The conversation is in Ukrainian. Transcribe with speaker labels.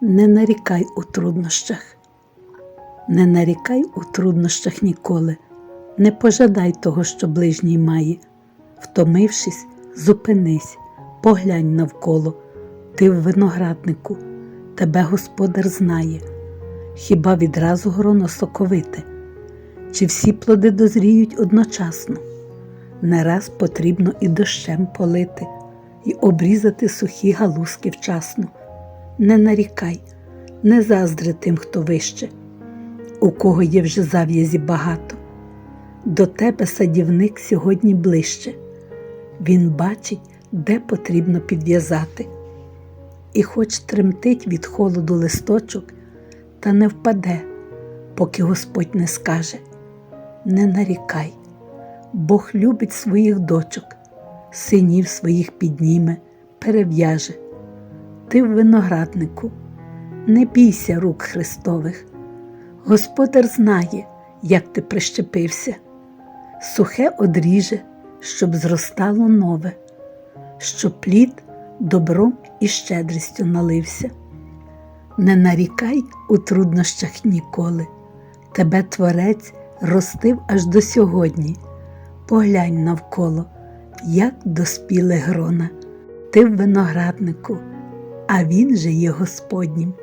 Speaker 1: Не нарікай у труднощах, не нарікай у труднощах ніколи, не пожадай того, що ближній має. Втомившись, зупинись, поглянь навколо, ти в винограднику, тебе господар знає, хіба відразу гроно соковите, чи всі плоди дозріють одночасно? Не раз потрібно і дощем полити, і обрізати сухі галузки вчасно. Не нарікай, не заздри тим, хто вище, у кого є вже зав'язі багато. До тебе садівник сьогодні ближче. Він бачить, де потрібно підв'язати. І хоч тремтить від холоду листочок, та не впаде, поки Господь не скаже не нарікай, Бог любить своїх дочок, синів своїх підніме, перев'яже. Ти в винограднику, не бійся рук Христових. Господар знає, як ти прищепився, сухе одріже, щоб зростало нове, щоб плід добром і щедрістю налився. Не нарікай у труднощах ніколи, тебе Творець ростив аж до сьогодні. Поглянь навколо, як доспіли грона, ти в винограднику, а він же є Господнім.